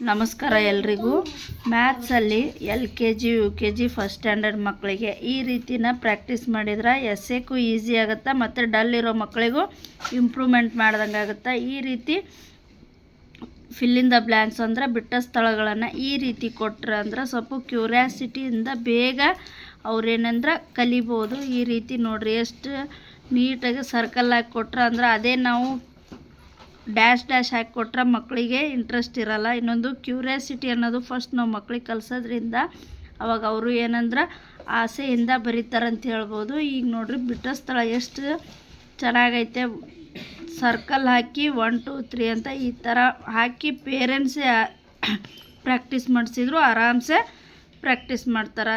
ನಮಸ್ಕಾರ ಎಲ್ರಿಗೂ. ಮ್ಯಾಥ್ಸಲ್ಲಿ L K G U K G first standard ಮಕ್ಕಳಿಗೆ ಈ ರೀತಿನ ಪ್ರಾಕ್ಟೀಸ್ ಮಾಡಿದ್ರೆ ಎಸ್ಸೆಕ್ಕೂ ಈಸಿ ಆಗುತ್ತೆ, ಮತ್ತು ಡಲ್ ಇರೋ ಮಕ್ಕಳಿಗೂ ಇಂಪ್ರೂವ್ಮೆಂಟ್ ಮಾಡ್ದಂಗೆ ಆಗುತ್ತೆ. ಈ ರೀತಿ ಫಿಲ್ಲಿಂದ ಬ್ಲ್ಯಾಂಕ್ಸ್ ಅಂದರೆ ಬಿಟ್ಟ ಸ್ಥಳಗಳನ್ನು ಈ ರೀತಿ ಕೊಟ್ರೆ ಅಂದ್ರೆ ಸ್ವಲ್ಪ ಕ್ಯೂರಿಯಾಸಿಟಿಯಿಂದ ಬೇಗ ಅವ್ರೇನಂದ್ರೆ ಕಲಿಬೋದು. ಈ ರೀತಿ ನೋಡಿರಿ, ಎಷ್ಟು ನೀಟಾಗಿ ಸರ್ಕಲ್ ಹಾಕಿ ಕೊಟ್ರೆ ಅಂದ್ರೆ ಅದೇ ನಾವು ಡ್ಯಾಶ್ ಡ್ಯಾಶ್ ಹಾಕಿ ಕೊಟ್ರೆ ಮಕ್ಕಳಿಗೆ ಇಂಟ್ರೆಸ್ಟ್ ಇರಲ್ಲ. ಇನ್ನೊಂದು ಕ್ಯೂರಿಯಾಸಿಟಿ ಅನ್ನೋದು ಫಸ್ಟ್ ನಾವು ಮಕ್ಳಿಗೆ ಕಲಿಸೋದ್ರಿಂದ ಅವಾಗ ಅವರು ಏನಂದ್ರೆ ಆಸೆಯಿಂದ ಬರೀತಾರಂತ ಹೇಳ್ಬೋದು. ಈಗ ನೋಡಿರಿ ಬಿಟ್ಟ ಸ್ಥಳ ಎಷ್ಟು ಚೆನ್ನಾಗೈತೆ. ಸರ್ಕಲ್ ಹಾಕಿ ಒನ್ ಟು ತ್ರೀ ಅಂತ ಈ ಥರ ಹಾಕಿ ಪೇರೆಂಟ್ಸೇ ಪ್ರಾಕ್ಟೀಸ್ ಮಾಡಿಸಿದ್ರು ಆರಾಮ್ಸೆ ಪ್ರಾಕ್ಟೀಸ್ ಮಾಡ್ತಾರೆ.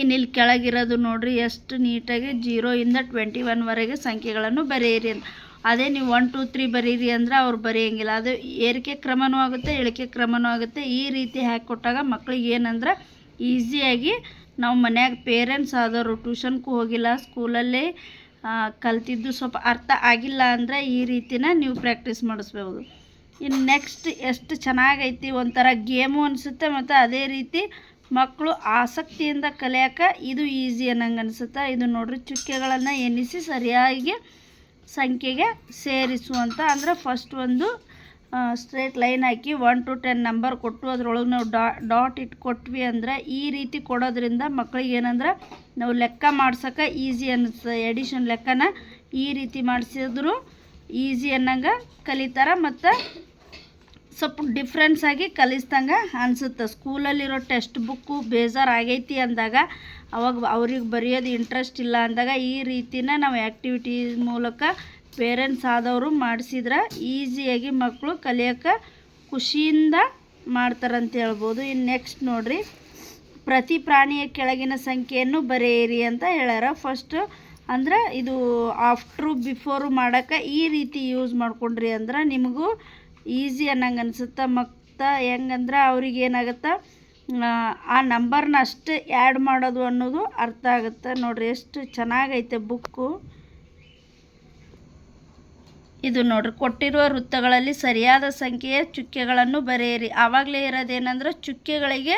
ಇನ್ನು ಇಲ್ಲಿ ಕೆಳಗಿರೋದು ನೋಡಿರಿ ಎಷ್ಟು ನೀಟಾಗಿ ಜೀರೋಯಿಂದ ಟ್ವೆಂಟಿ ಒನ್ವರೆಗೆ ಸಂಖ್ಯೆಗಳನ್ನು ಬರೆಯಿರಿ ಅಂತ. ಅದೇ ನೀವು ಒನ್ ಟು ತ್ರೀ ಬರೀರಿ ಅಂದ್ರೆ ಅವ್ರು ಬರೆಯೋಂಗಿಲ್ಲ. ಅದು ಏರಿಕೆ ಕ್ರಮನೂ ಆಗುತ್ತೆ, ಇಳಿಕೆ ಕ್ರಮನೂ ಆಗುತ್ತೆ. ಈ ರೀತಿ ಹಾಕಿಕೊಟ್ಟಾಗ ಮಕ್ಳಿಗೆ ಏನಂದ್ರೆ ಈಸಿಯಾಗಿ ನಾವು ಮನ್ಯಾಗ ಪೇರೆಂಟ್ಸ್ ಆದವರು ಟ್ಯೂಷನ್ಗೂ ಹೋಗಿಲ್ಲ ಸ್ಕೂಲಲ್ಲಿ ಕಲ್ತಿದ್ದು ಸ್ವಲ್ಪ ಅರ್ಥ ಆಗಿಲ್ಲ ಅಂದರೆ ಈ ರೀತಿನ ನೀವು ಪ್ರಾಕ್ಟೀಸ್ ಮಾಡಿಸ್ಬೋದು. ಇನ್ನು ನೆಕ್ಸ್ಟ್ ಎಷ್ಟು ಚೆನ್ನಾಗೈತಿ ಒಂಥರ ಗೇಮು ಅನಿಸುತ್ತೆ ಮತ್ತು ಅದೇ ರೀತಿ ಮಕ್ಕಳು ಆಸಕ್ತಿಯಿಂದ ಕಲಿಯೋಕೆ ಇದು ಈಸಿ ಅನ್ನಂಗೆ ಅನಿಸುತ್ತೆ. ಇದು ನೋಡ್ರಿ ಚುಕ್ಕೆಗಳನ್ನು ಎಣಿಸಿ ಸರಿಯಾಗಿ ಸಂಖ್ಯೆಗೆ ಸೇರಿಸುವಂಥ ಅಂದರೆ ಫಸ್ಟ್ ಒಂದು ಸ್ಟ್ರೇಟ್ ಲೈನ್ ಹಾಕಿ ಒನ್ ಟು ಟೆನ್ ನಂಬರ್ ಕೊಟ್ಟು ಅದರೊಳಗೆ ನಾವು ಡಾಟ್ ಇಟ್ಟು ಕೊಟ್ವಿ ಅಂದರೆ ಈ ರೀತಿ ಕೊಡೋದ್ರಿಂದ ಮಕ್ಳಿಗೆ ಏನಂದ್ರೆ ನಾವು ಲೆಕ್ಕ ಮಾಡ್ಸೋಕೆ ಈಸಿ ಅನ್ನಿಸ್ತದೆ. ಎಡಿಷನ್ ಲೆಕ್ಕನ ಈ ರೀತಿ ಮಾಡಿಸಿದ್ರು ಈಸಿ ಅನ್ನಂಗೆ ಕಲಿತಾರೆ. ಮತ್ತು ಸ್ವಲ್ಪ ಡಿಫ್ರೆನ್ಸ್ ಆಗಿ ಕಲಿಸ್ದಂಗೆ ಅನಿಸುತ್ತೆ. ಸ್ಕೂಲಲ್ಲಿರೋ ಟೆಕ್ಸ್ಟ್ ಬುಕ್ಕು ಬೇಜಾರು ಆಗೈತಿ ಅಂದಾಗ ಅವಾಗ ಅವ್ರಿಗೆ ಬರೆಯೋದು ಇಂಟ್ರೆಸ್ಟ್ ಇಲ್ಲ ಅಂದಾಗ ಈ ರೀತಿನ ನಾವು ಆ್ಯಕ್ಟಿವಿಟಿ ಮೂಲಕ ಪೇರೆಂಟ್ಸ್ ಆದವರು ಮಾಡಿಸಿದ್ರೆ ಈಸಿಯಾಗಿ ಮಕ್ಕಳು ಕಲಿಯೋಕ್ಕೆ ಖುಷಿಯಿಂದ ಮಾಡ್ತಾರಂತ ಹೇಳ್ಬೋದು. ಇನ್ನು ನೆಕ್ಸ್ಟ್ ನೋಡಿರಿ. ಪ್ರತಿ ಪ್ರಾಣಿಯ ಕೆಳಗಿನ ಸಂಖ್ಯೆಯನ್ನು ಬರೆಯಿರಿ ಅಂತ ಹೇಳ್ಯಾರ. ಫಸ್ಟು ಅಂದ್ರೆ ಇದು ಆಫ್ಟ್ರು ಬಿಫೋರು ಮಾಡೋಕೆ ಈ ರೀತಿ ಯೂಸ್ ಮಾಡ್ಕೊಂಡ್ರಿ ಅಂದ್ರೆ ನಿಮಗೂ ಈಸಿ ಅನ್ನಂಗೆ ಅನಿಸುತ್ತೆ ಮತ್ತು ಹೆಂಗಂದ್ರೆ ಅವ್ರಿಗೆ ಏನಾಗುತ್ತೆ, ಆ ನಂಬರ್ನ ಅಷ್ಟೇ ಆ್ಯಡ್ ಮಾಡೋದು ಅನ್ನೋದು ಅರ್ಥ ಆಗುತ್ತೆ. ನೋಡಿರಿ, ಎಷ್ಟು ಚೆನ್ನಾಗೈತೆ ಬುಕ್ಕು. ಇದು ನೋಡ್ರಿ, ಕೊಟ್ಟಿರುವ ವೃತ್ತಗಳಲ್ಲಿ ಸರಿಯಾದ ಸಂಖ್ಯೆಯ ಚುಕ್ಕೆಗಳನ್ನು ಬರೆಯಿರಿ. ಆವಾಗಲೇ ಇರೋದೇನೆಂದ್ರೆ, ಚುಕ್ಕೆಗಳಿಗೆ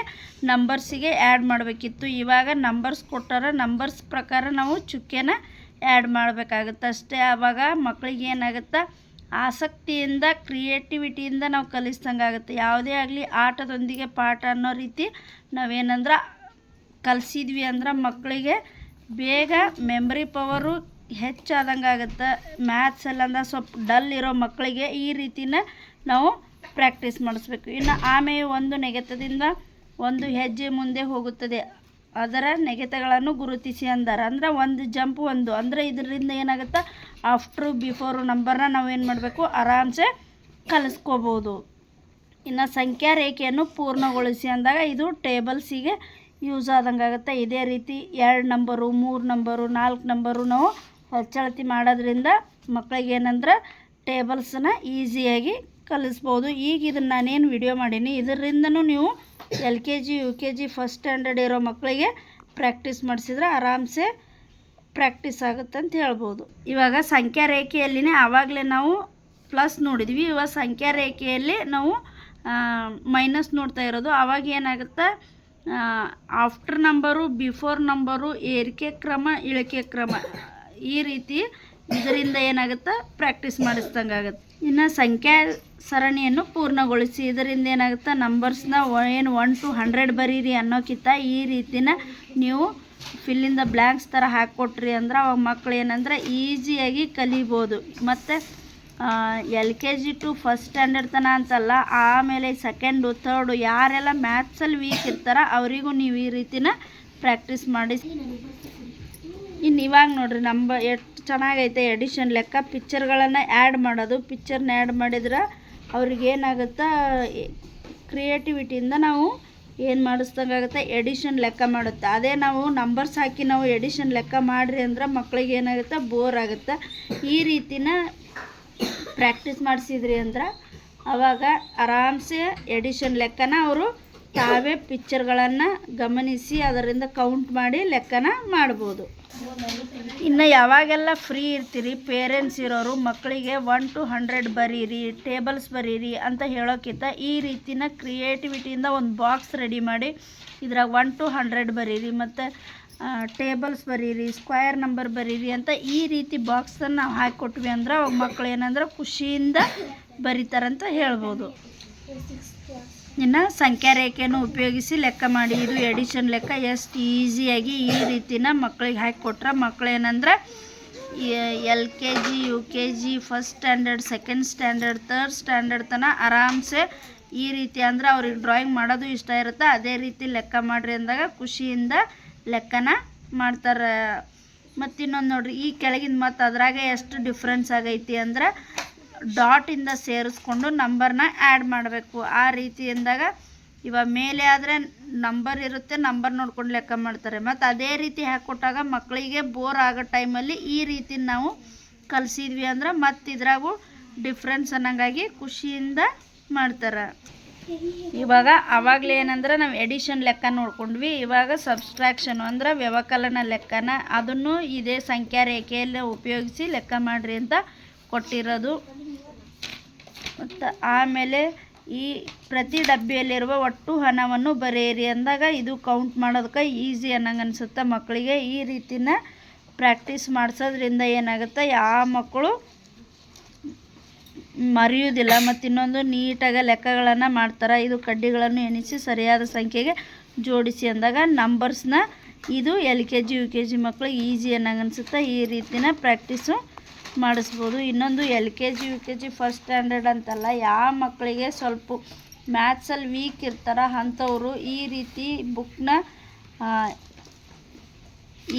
ನಂಬರ್ಸಿಗೆ ಆ್ಯಡ್ ಮಾಡಬೇಕಿತ್ತು. ಇವಾಗ ನಂಬರ್ಸ್ ಕೊಟ್ಟಾರ, ನಂಬರ್ಸ್ ಪ್ರಕಾರ ನಾವು ಚುಕ್ಕೆನ ಆ್ಯಡ್ ಮಾಡಬೇಕಾಗುತ್ತೆ. ಅಷ್ಟೇ ಆವಾಗ ಮಕ್ಕಳಿಗೆ ಏನಾಗುತ್ತೆ ಆಸಕ್ತಿಯಿಂದ, ಕ್ರಿಯೇಟಿವಿಟಿಯಿಂದ ನಾವು ಕಲಿಸ್ದಂಗೆ ಆಗುತ್ತೆ ಯಾವುದೇ ಆಗಲಿ ಆಟದೊಂದಿಗೆ ಪಾಠ ಅನ್ನೋ ರೀತಿ ನಾವೇನಂದ್ರೆ ಕಲಿಸಿದ್ವಿ ಅಂದ್ರೆ ಮಕ್ಕಳಿಗೆ ಬೇಗ ಮೆಮ್ರಿ ಪವರು ಹೆಚ್ಚಾದಂಗೆ ಆಗುತ್ತೆ ಮ್ಯಾಥ್ಸ್ ಎಲ್ಲ ಅಂದ್ರೆ ಸ್ವಲ್ಪ ಡಲ್ ಇರೋ ಮಕ್ಕಳಿಗೆ ಈ ರೀತಿನ ನಾವು ಪ್ರಾಕ್ಟೀಸ್ ಮಾಡಿಸ್ಬೇಕು. ಇನ್ನು ಆಮೇಲೆ ಒಂದು ನೆಗೆತದಿಂದ ಒಂದು ಹೆಜ್ಜೆ ಮುಂದೆ ಹೋಗುತ್ತದೆ. ಅದರ ನೆಗೆತಗಳನ್ನು ಗುರುತಿಸಿ ಅಂದಾರ. ಅಂದ್ರೆ ಒಂದು ಜಂಪ್ ಒಂದು. ಅಂದರೆ ಇದರಿಂದ ಏನಾಗುತ್ತೆ? ಆಫ್ಟ್ರು ಬಿಫೋರ್ ನಂಬರ್ನ ನಾವೇನು ಮಾಡಬೇಕು? ಆರಾಮ್ಸೆ ಕಲಿಸ್ಕೋಬೋದು. ಇನ್ನು ಸಂಖ್ಯಾ ರೇಖೆಯನ್ನು ಪೂರ್ಣಗೊಳಿಸಿ ಅಂದಾಗ ಇದು ಟೇಬಲ್ಸಿಗೆ ಯೂಸ್ ಆದಂಗೆ ಆಗುತ್ತೆ. ಇದೇ ರೀತಿ ಎರಡು ನಂಬರು ಮೂರು ನಂಬರು ನಾಲ್ಕು ನಂಬರು ನಾವು ಹೆಚ್ಚಳತಿ ಮಾಡೋದ್ರಿಂದ ಮಕ್ಕಳಿಗೆ ಏನಂದ್ರೆ ಟೇಬಲ್ಸನ್ನ ಈಸಿಯಾಗಿ ಕಲಿಸ್ಬೋದು. ಈಗ ಇದನ್ನು ನಾನೇನು ವಿಡಿಯೋ ಮಾಡೀನಿ, ಇದರಿಂದನೂ ನೀವು L K G, U K G first standard ಇರೋ ಮಕ್ಕಳಿಗೆ ಪ್ರಾಕ್ಟೀಸ್ ಮಾಡಿಸಿದ್ರೆ ಆರಾಮ್ಸೆ ಪ್ರಾಕ್ಟೀಸ್ ಆಗುತ್ತೆ ಅಂತ ಹೇಳ್ಬೋದು. ಇವಾಗ ಸಂಖ್ಯಾ ರೇಖೆಯಲ್ಲಿನೇ ಆವಾಗಲೇ ನಾವು ಪ್ಲಸ್ ನೋಡಿದ್ವಿ. ಇವಾಗ ಸಂಖ್ಯಾ ರೇಖೆಯಲ್ಲಿ ನಾವು ಮೈನಸ್ ನೋಡ್ತಾ ಇರೋದು. ಆವಾಗ ಏನಾಗುತ್ತೆ? ಆಫ್ಟರ್ ನಂಬರು ಬಿಫೋರ್ ನಂಬರು ಏರಿಕೆ ಕ್ರಮ, ಇಳಿಕೆ ಕ್ರಮ. ಈ ರೀತಿ ಇದರಿಂದ ಏನಾಗುತ್ತೆ? ಪ್ರಾಕ್ಟೀಸ್ ಮಾಡಿಸ್ದಂಗೆ ಆಗುತ್ತೆ ಇನ್ನು ಸಂಖ್ಯಾ ಸರಣಿಯನ್ನು ಪೂರ್ಣಗೊಳಿಸಿ. ಇದರಿಂದ ಏನಾಗುತ್ತೆ? ನಂಬರ್ಸ್ನ ಏನು ಒನ್ ಟು ಹಂಡ್ರೆಡ್ ಬರೀರಿ ಅನ್ನೋಕ್ಕಿಂತ ಈ ರೀತಿನ ನೀವು ಫಿಲ್ಲಿಂದ ಬ್ಲ್ಯಾಂಕ್ಸ್ ಥರ ಹಾಕ್ಕೊಟ್ರಿ ಅಂದ್ರೆ ಅವಾಗ ಮಕ್ಕಳು ಏನಂದ್ರೆ ಈಸಿಯಾಗಿ ಕಲಿಬೋದು. ಮತ್ತು L K G to first standard ತನ ಅಂತಲ್ಲ, ಆಮೇಲೆ ಸೆಕೆಂಡು ಥರ್ಡು ಯಾರೆಲ್ಲ ಮ್ಯಾಥ್ಸಲ್ಲಿ ವೀಕ್ ಇರ್ತಾರ ಅವರಿಗೂ ನೀವು ಈ ರೀತಿನ ಪ್ರಾಕ್ಟೀಸ್ ಮಾಡಿ. ಇನ್ನು ಇವಾಗ ನೋಡಿರಿ ನಂಬ ಎಷ್ಟು ಚೆನ್ನಾಗೈತೆ ಎಡಿಷನ್ ಲೆಕ್ಕ ಪಿಕ್ಚರ್ಗಳನ್ನು ಆ್ಯಡ್ ಮಾಡೋದು. ಪಿಕ್ಚರ್ನ ಆ್ಯಡ್ ಮಾಡಿದ್ರೆ ಅವ್ರಿಗೆ ಏನಾಗುತ್ತೆ ಕ್ರಿಯೇಟಿವಿಟಿಯಿಂದ ನಾವು ಏನು ಮಾಡಿಸ್ದಂಗೆ ಆಗುತ್ತೆ ಎಡಿಷನ್ ಲೆಕ್ಕ ಮಾಡುತ್ತೆ. ಅದೇ ನಾವು ನಂಬರ್ಸ್ ಹಾಕಿ ನಾವು ಎಡಿಷನ್ ಲೆಕ್ಕ ಮಾಡಿರಿ ಅಂದ್ರೆ ಮಕ್ಳಿಗೆ ಏನಾಗುತ್ತೆ? ಬೋರ್ ಆಗುತ್ತೆ? ಈ ರೀತಿನ ಪ್ರಾಕ್ಟೀಸ್ ಮಾಡಿಸಿದ್ರಿ ಅಂದ್ರೆ ಅವಾಗ ಆರಾಮ್ಸೆ ಎಡಿಷನ್ ಲೆಕ್ಕನ ಅವರು ತಾವೇ ಪಿಕ್ಚರ್ಗಳನ್ನು ಗಮನಿಸಿ, ಅದರಿಂದ ಕೌಂಟ್ ಮಾಡಿ ಲೆಕ್ಕನ ಮಾಡ್ಬೋದು. ಇನ್ನು ಯಾವಾಗೆಲ್ಲ ಫ್ರೀ ಇರ್ತೀರಿ ಪೇರೆಂಟ್ಸ್ ಇರೋರು ಮಕ್ಕಳಿಗೆ ಒನ್ ಟು ಹಂಡ್ರೆಡ್ ಬರೀರಿ ಟೇಬಲ್ಸ್ ಬರೀರಿ ಅಂತ ಹೇಳೋಕ್ಕಿಂತ ಈ ರೀತಿನ ಕ್ರಿಯೇಟಿವಿಟಿಯಿಂದ ಒಂದು ಬಾಕ್ಸ್ ರೆಡಿ ಮಾಡಿ ಇದ್ರಾಗ ಒನ್ ಟು ಹಂಡ್ರೆಡ್ ಬರೀರಿ, ಮತ್ತು ಟೇಬಲ್ಸ್ ಬರೀರಿ ಸ್ಕ್ವೇರ್ ನಂಬರ್ ಬರೀರಿ ಅಂತ ಈ ರೀತಿ ಬಾಕ್ಸನ್ನು ನಾವು ಹಾಕಿಕೊಟ್ವಿ ಅಂದ್ರೆ ಮಕ್ಳು ಏನಂದ್ರೆ ಖುಷಿಯಿಂದ ಬರೀತಾರಂತ ಹೇಳ್ಬೋದು. ಇನ್ನು ಸಂಖ್ಯಾ ರೇಖೆಯನ್ನು ಉಪಯೋಗಿಸಿ ಲೆಕ್ಕ ಮಾಡಿ. ಇದು ಎಡಿಷನ್ ಲೆಕ್ಕ. ಎಷ್ಟು ಈಸಿಯಾಗಿ ಈ ರೀತಿನ ಮಕ್ಕಳಿಗೆ ಹಾಕಿ ಕೊಟ್ರೆ ಮಕ್ಳು ಏನಂದ್ರೆ L K G U K G first standard, second standard third standard ತನಕ ಆರಾಮ್ಸೆ ಈ ರೀತಿ ಅಂದ್ರೆ ಅವ್ರಿಗೆ ಡ್ರಾಯಿಂಗ್ ಮಾಡೋದು ಇಷ್ಟ ಇರುತ್ತೆ. ಅದೇ ರೀತಿ ಲೆಕ್ಕ ಮಾಡಿರಿ ಅಂದಾಗ ಖುಷಿಯಿಂದ ಲೆಕ್ಕನ ಮಾಡ್ತಾರೆ. ಮತ್ತಿನ್ನೊಂದು ನೋಡ್ರಿ, ಈ ಕೆಳಗಿನ ಮತ್ತು ಅದ್ರಾಗೆ ಎಷ್ಟು ಡಿಫ್ರೆನ್ಸ್ ಆಗೈತಿ ಅಂದ್ರೆ ಡಾಟಿಂದ ಸೇರಿಸ್ಕೊಂಡು ನಂಬರ್ನ ಆ್ಯಡ್ ಮಾಡಬೇಕು. ಆ ರೀತಿ ಅಂದಾಗ ಇವಾಗ ಮೇಲೆ ಆದರೆ ನಂಬರ್ ಇರುತ್ತೆ ನಂಬರ್ ನೋಡ್ಕೊಂಡು ಲೆಕ್ಕ ಮಾಡ್ತಾರೆ. ಮತ್ತು ಅದೇ ರೀತಿ ಹಾಕ್ಕೊಟ್ಟಾಗ ಮಕ್ಕಳಿಗೆ ಬೋರ್ ಆಗೋ ಟೈಮಲ್ಲಿ ಈ ರೀತಿ ನಾವು ಕಲಿಸಿದ್ವಿ ಅಂದ್ರೆ ಮತ್ತು ಇದ್ರಾಗೂ ಡಿಫ್ರೆನ್ಸ್ ಅನ್ನಂಗಾಗಿ ಖುಷಿಯಿಂದ ಮಾಡ್ತಾರೆ. ಇವಾಗ ಅವಾಗಲೇ ಏನಂದ್ರೆ ನಾವು ಎಡಿಷನ್ ಲೆಕ್ಕ ನೋಡ್ಕೊಂಡ್ವಿ. ಇವಾಗ ಸಬ್ಸ್ಟ್ರಾಕ್ಷನ್ ಅಂದ್ರೆ ವ್ಯವಕಲನ ಲೆಕ್ಕನ ಅದನ್ನು ಇದೇ ಸಂಖ್ಯಾ ರೇಖೆಯಲ್ಲೇ ಉಪಯೋಗಿಸಿ ಲೆಕ್ಕ ಮಾಡಿರಿ ಅಂತ ಕೊಟ್ಟಿರೋದು. ಮತ್ತು ಆಮೇಲೆ ಈ ಪ್ರತಿ ಡಬ್ಬಿಯಲ್ಲಿರುವ ಒಟ್ಟು ಹಣವನ್ನು ಬರೆಯಿರಿ ಅಂದಾಗ ಇದು ಕೌಂಟ್ ಮಾಡೋದಕ್ಕೆ ಈಸಿ ಅನ್ನಂಗೆ ಅನಿಸುತ್ತೆ ಮಕ್ಕಳಿಗೆ. ಈ ರೀತಿನ ಪ್ರಾಕ್ಟೀಸ್ ಮಾಡಿಸೋದ್ರಿಂದ ಏನಾಗುತ್ತೆ? ಯಾವ ಮಕ್ಕಳು ಮರೆಯೋದಿಲ್ಲ ಮತ್ತು ಇನ್ನೊಂದು ನೀಟಾಗಿ ಲೆಕ್ಕಗಳನ್ನು ಮಾಡ್ತಾರೆ. ಇದು ಕಡ್ಡಿಗಳನ್ನು ಎಣಿಸಿ ಸರಿಯಾದ ಸಂಖ್ಯೆಗೆ ಜೋಡಿಸಿ ಅಂದಾಗ ನಂಬರ್ಸ್ನ ಇದು L K G U K G ಮಕ್ಕಳಿಗೆ ಈಸಿ ಅನ್ನಂಗೆ ಅನಿಸುತ್ತೆ ಈ ರೀತಿನ ಪ್ರಾಕ್ಟೀಸು ಮಾಡಿಸ್ಬೋದು. ಇನ್ನೊಂದು L K G, U K G first standard ಅಂತಲ್ಲ, ಯಾವ ಮಕ್ಕಳಿಗೆ ಸ್ವಲ್ಪ ಮ್ಯಾಥ್ಸಲ್ಲಿ ವೀಕ್ ಇರ್ತಾರ ಅಂಥವ್ರು ಈ ರೀತಿ ಬುಕ್ನ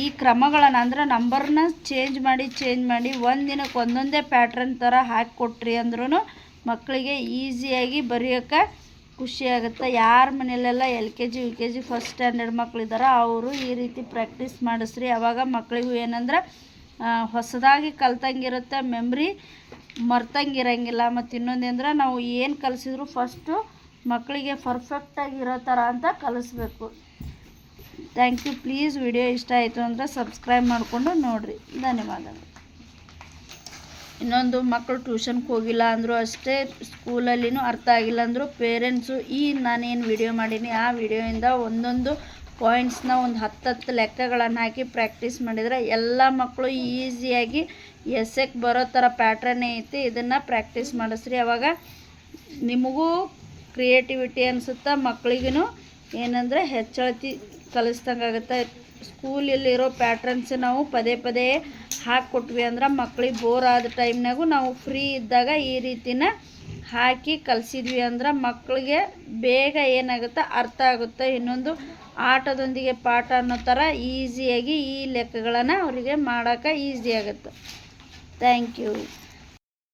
ಈ ಕ್ರಮಗಳನ್ನು ಅಂದ್ರೆ ನಂಬರ್ನ ಚೇಂಜ್ ಮಾಡಿ ಚೇಂಜ್ ಮಾಡಿ ಒಂದು ದಿನಕ್ಕೆ ಒಂದೊಂದೇ ಪ್ಯಾಟ್ರನ್ ಥರ ಹಾಕಿ ಕೊಟ್ರಿ ಅಂದ್ರೂ ಮಕ್ಕಳಿಗೆ ಈಸಿಯಾಗಿ ಬರೆಯೋಕ್ಕೆ ಖುಷಿ ಆಗುತ್ತೆ. ಯಾರ ಮನೆಯಲ್ಲೆಲ್ಲ L K G, U K G first standard ಮಕ್ಕಳಿದ್ದಾರೆ ಅವರು ಈ ರೀತಿ ಪ್ರಾಕ್ಟೀಸ್ ಮಾಡಿಸ್ರಿ. ಅವಾಗ ಮಕ್ಕಳಿಗೂ ಏನಂದ್ರೆ ಹೊಸದಾಗಿ ಕಲ್ತಂಗಿರುತ್ತೆ ಮೆಮ್ರಿ ಮರ್ತಂಗಿರಂಗಿಲ್ಲ. ಮತ್ತು ಇನ್ನೊಂದೇಂದ್ರೆ ನಾವು ಏನು ಕಲಿಸಿದ್ರು ಫಸ್ಟು ಮಕ್ಕಳಿಗೆ ಪರ್ಫೆಕ್ಟಾಗಿ ಇರೋ ಥರ ಅಂತ ಕಲಿಸ್ಬೇಕು. ಥ್ಯಾಂಕ್ ಯು ಪ್ಲೀಸ್ ವಿಡಿಯೋ ಇಷ್ಟ ಆಯಿತು ಅಂದರೆ ಸಬ್ಸ್ಕ್ರೈಬ್ ಮಾಡಿಕೊಂಡು ನೋಡಿರಿ. ಧನ್ಯವಾದಗಳು. ಇನ್ನೊಂದು ಮಕ್ಕಳು ಟ್ಯೂಷನ್ಗೆ ಹೋಗಿಲ್ಲ ಅಂದರೂ ಅಷ್ಟೇ ಸ್ಕೂಲಲ್ಲಿನೂ ಅರ್ಥ ಆಗಿಲ್ಲ ಅಂದರೂ ಪೇರೆಂಟ್ಸು ಈ ನಾನೇನು ವಿಡಿಯೋ ಮಾಡೀನಿ, ಆ ವಿಡಿಯೋಯಿಂದ ಒಂದೊಂದು ಪಾಯಿಂಟ್ಸ್ನ ಒಂದು ಹತ್ತತ್ತು ಲೆಕ್ಕಗಳನ್ನು ಹಾಕಿ ಪ್ರಾಕ್ಟೀಸ್ ಮಾಡಿದರೆ ಎಲ್ಲ ಮಕ್ಕಳು ಈಸಿಯಾಗಿ ಎಸ್ಸೆಕ್ ಬರೋ ಥರ ಪ್ಯಾಟ್ರನ್ನೇ ಐತಿ, ಇದನ್ನು ಪ್ರಾಕ್ಟೀಸ್ ಮಾಡಿಸ್ರಿ. ಅವಾಗ ನಿಮಗೂ ಕ್ರಿಯೇಟಿವಿಟಿ ಅನಿಸುತ್ತಾ ಮಕ್ಳಿಗೂ ಏನಂದರೆ ಹೆಚ್ಚಳತಿ ಕಲಿಸ್ದಂಗೆ ಆಗುತ್ತೆ. ಸ್ಕೂಲಲ್ಲಿರೋ ಪ್ಯಾಟ್ರನ್ಸ್ ನಾವು ಪದೇ ಪದೇ ಹಾಕ್ಕೊಟ್ವಿ ಅಂದ್ರೆ ಮಕ್ಳಿಗೆ ಬೋರ್ ಆದ ಟೈಮ್ನಾಗೂ ನಾವು ಫ್ರೀ ಇದ್ದಾಗ ಈ ರೀತಿನ ಹಾಕಿ ಕಲಿಸಿದ್ವಿ ಅಂದ್ರೆ ಮಕ್ಕಳಿಗೆ ಬೇಗ ಏನಾಗುತ್ತೆ ಅರ್ಥ ಆಗುತ್ತೆ ಇನ್ನೊಂದು ಆಟದೊಂದಿಗೆ ಪಾಠ ಅನ್ನೋ ಥರ ಈಸಿಯಾಗಿ ಈ ಲೆಕ್ಕಗಳನ್ನು ಅವರಿಗೆ ಮಾಡೋಕ್ಕೆ ಈಸಿ ಆಗುತ್ತೆ ಥ್ಯಾಂಕ್ ಯು